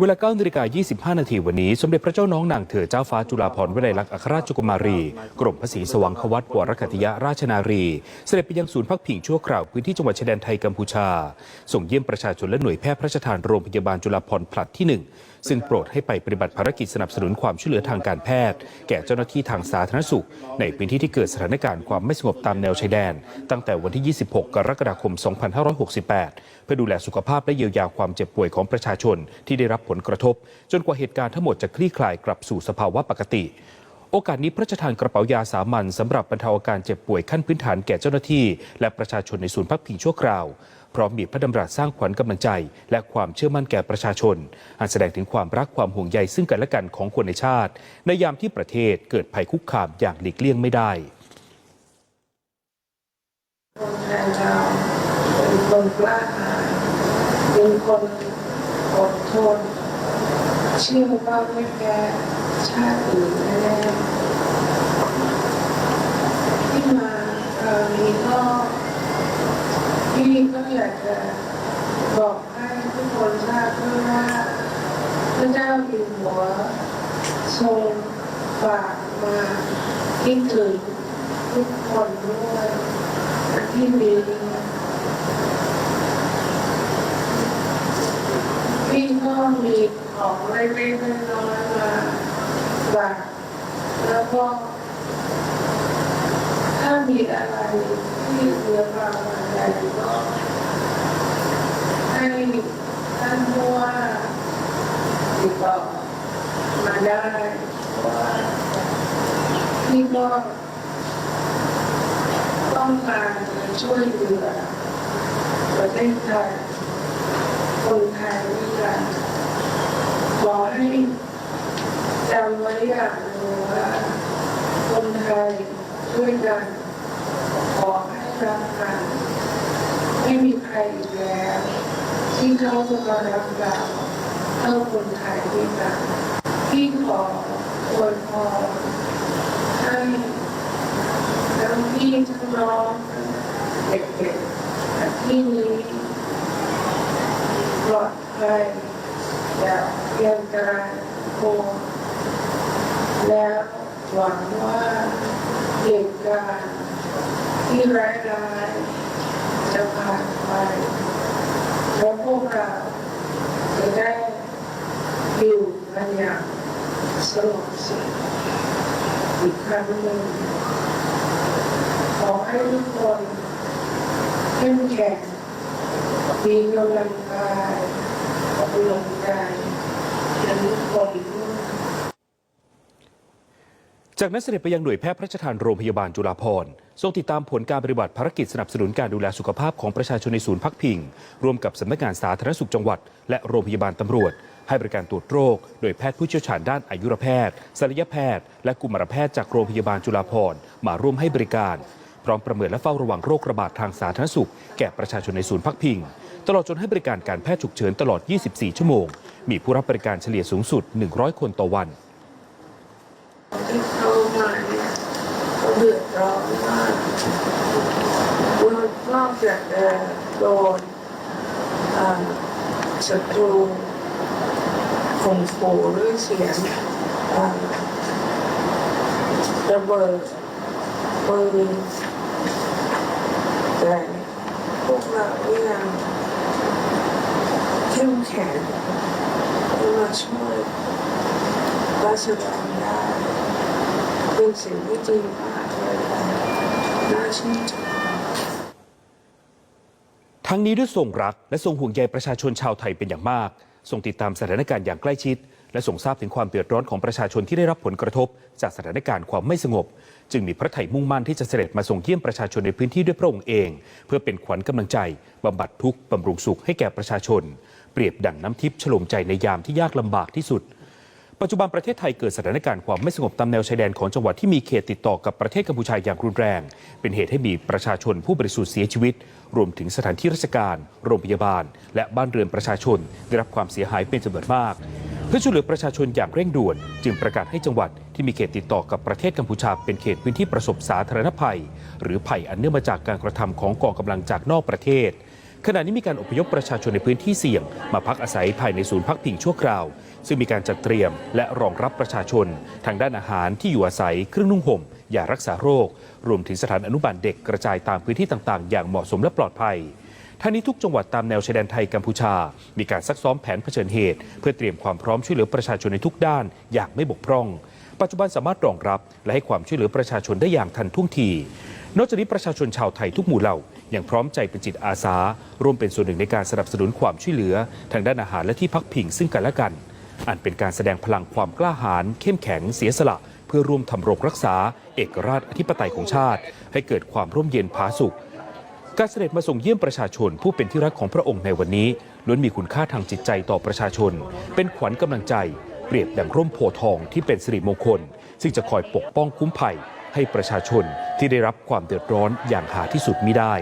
เวลา9นาฬิกา25 นาทีวันนี้ สมเด็จพระเจ้าน้องนางเธอเจ้าฟ้าจุฬาภรณ์วลัยลักษณ์อัครราชกุมารี กรมพระศรีสว่างควัตวรคัติยราชนารี เสด็จไปยังศูนย์พักพิงชั่วคราวพื้นที่จังหวัดชายแดนไทยกัมพูชา ส่งเยี่ยมประชาชนและหน่วยแพทย์พระราชทานโรงพยาบาลจุฬาภรณ์ผลัดที่ 1 ซึ่งโปรดให้ไปปฏิบัติภารกิจสนับสนุนความช่วยเหลือทางการแพทย์ แก่เจ้าหน้าที่ทางสาธารณสุข ในพื้นที่ที่เกิดสถานการณ์ความไม่สงบตามแนวชายแดน ตั้งแต่วันที่ 26 กรกฎาคม 2568 เพื่อดูแลสุขภาพและเยียวยาความเจ็บป่วยของประชาชนที่ได้รับผลกระทบ จนกว่าเหตุการณ์ทั้งหมดจะคลี่คลายกลับสู่สภาวะปกติ โอกาสนี้พระราชทานกระเป๋ายาสามัญสำหรับบรรเทาอาการเจ็บป่วยขั้นพื้นฐานแก่เจ้าหน้าที่ และประชาชนในศูนย์พักพิงชั่วคราว พร้อมมีพระดำรัสสร้างขวัญกำลังใจ และความเชื่อมั่นแก่ประชาชนอันแสดงถึงความรักความห่วงใยซึ่งกันและกันของคนในชาติ ในยามที่ประเทศเกิดภัยคุกคามอย่างหลีกเลี่ยงไม่ได้คนไทยเราเป็นคนกล้าหาญเป็นคนอดทน เชื่อว่าไม่แพ้ชาติอื่นแน่ที่มาคราวนี้ก็พี่ก็อยากจะบอกให้ทุกคนทราบด้วยว่าพระเจ้าอยู่หัวทรงฝากมาคิดถึงทุกคนด้วยที่มี พี่ก็มีของเล็กๆน้อยๆมาฝากแล้วก็ถ้ามีอะไรที่เหลือเปล่าอะไรก็ให้ท่านผู้ว่าติดต่อมาได้เพราะว่าพี่ก็ต้องการช่วยเหลือประเทศไทย คนไทยด้วยกันขอให้จำไว้อย่างหนึ่งว่าคนไทยช่วยกันขอให้รักกันไม่มีใครอีกแล้วที่เขาจะมารักเราเท่าคนไทยด้วยกันที่ขออวยพรให้ทั้งพี่ทั้งน้องเด็กๆที่นี้ ปลอดภัยจากเพียงกายโกงแล้วหวังว่าเหตุการณ์ที่ร้ายร้ายจะผ่านไปและพวกเราจะได้อยู่กันอย่างสงบสุขอีกครั้งหนึ่งขอให้ทุกคนเข้มแข็งมีกำลังกาย จและทุกคนด้วยจากนั้นเสด็จไปยังหน่วยแพทย์พระราชทานโรงพยาบาลจุฬาภรณ์ทรงติดตามผลการปฏิบัติภารกิจสนับสนุนการดูแลสุขภาพของประชาชนในศูนย์พักพิง ร่วมกับสำนักงานสาธารณสุขจังหวัด และโรงพยาบาลตำรวจ ให้บริการตรวจโรค โดยแพทย์ผู้เชี่ยวชาญด้านอายุรแพทย์ศัลยแพทย์ และกุมารแพทย์จากโรงพยาบาลจุฬาภรณ์มาร่วมให้บริการ พร้อมประเมินและเฝ้าระวังโรคระบาดทางสาธารณสุข แก่ประชาชนในศูนย์พักพิง ตลอดจนให้บริการการแพทย์ฉุกเฉินตลอด 24 ชั่วโมง มีผู้รับบริการเฉลี่ยสูงสุด 100 คนต่อวันที่เข้ามาเนี่ยเขาเดือดร้อนมากนอกจากโดนศัตรูข่มขู่ด้วยเสียงระเบิดปืน แต่พวกเราก็ยังเข้มแข็งมาช่วยราษฎรได้เป็นสิ่งที่ดีมากเลยน่าชื่นชมทั้งนี้ด้วยทรงรักและทรงห่วงใยประชาชนชาวไทยเป็นอย่างมากทรงติดตามสถานการณ์อย่างใกล้ชิด และทรงทราบถึงความเดือดร้อนของประชาชนที่ได้รับผลกระทบ จากสถานการณ์ความไม่สงบ จึงมีพระไถ่มุ่งมั่นที่จะเสด็จมาทรงเยี่ยมประชาชนในพื้นที่ด้วยพระองค์เอง เพื่อเป็นขวัญกำลังใจบำบัดทุกข์บำรุงสุขให้แก่ประชาชน เปรียบดั่งน้ำทิพย์ฉลมใจในยามที่ยากลำบากที่สุด ปัจจุบันประเทศไทยเกิดสถานการณ์ความไม่สงบตามแนวชายแดนของจังหวัดที่มีเขตติดต่อกับประเทศกัมพูชาอย่างรุนแรง เป็นเหตุให้มีประชาชนผู้บริสุทธิ์เสียชีวิต รวมถึงสถานที่ราชการ โรงพยาบาล และบ้านเรือนประชาชน ได้รับความเสียหายเป็นจำนวนมาก พื่อช่วยเหลือประชาชนอย่างเร่งด่วน จึงประกาศให้จังหวัดที่มีเขตติดต่อกับประเทศกัมพูชาเป็นเขตพื้นที่ประสบสาธารณภัย หรือภัยอันเนื่องมาจากการกระทำของกองกำลังจากนอกประเทศ ขณะนี้มีการอพยพประชาชนในพื้นที่เสี่ยง มาพักอาศัยภายในศูนย์พักพิงชั่วคราว ซึ่งมีการจัดเตรียมและรองรับประชาชน ทางด้านอาหารที่อยู่อาศัยเครื่องนุ่งห่มยารักษาโรค รวมถึงสถานอนุบาลเด็กกระจายตามพื้นที่ต่างๆ อย่างเหมาะสมและปลอดภัย ทั้งนี้ทุกจังหวัดตามแนวชายแดนไทยกัมพูชา มีการซักซ้อมแผนเผชิญเหตุ เพื่อเตรียมความพร้อมช่วยเหลือประชาชนในทุกด้านอย่างไม่บกพร่อง ปัจจุบันสามารถรองรับ และให้ความช่วยเหลือประชาชนได้อย่างทันท่วงที นอกจากนี้ประชาชนชาวไทยทุกหมู่เหล่ายังพร้อมใจเป็นจิตอาสา ร่วมเป็นส่วนหนึ่งในการสนับสนุนความช่วยเหลือ ทางด้านอาหารและที่พักพิงซึ่งกันและกัน อันเป็นการแสดงพลังความกล้าหาญเข้มแข็งเสียสละเพื่อร่วมทำรงรักษา เอกราชอธิปไตยของชาติ ให้เกิดความร่มเย็นผาสุข การเสด็จมาส่งเยี่ยมประชาชนผู้เป็นที่รักของพระองค์ในวันนี้ล้วนมีคุณค่าทางจิตใจต่อประชาชน เป็นขวัญกำลังใจ เปรียบดังร่มโพทองที่เป็นสิริมงคล ซึ่งจะคอยปกป้องคุ้มภัยให้ประชาชนที่ได้รับความเดือดร้อนอย่างหาที่สุดมิได้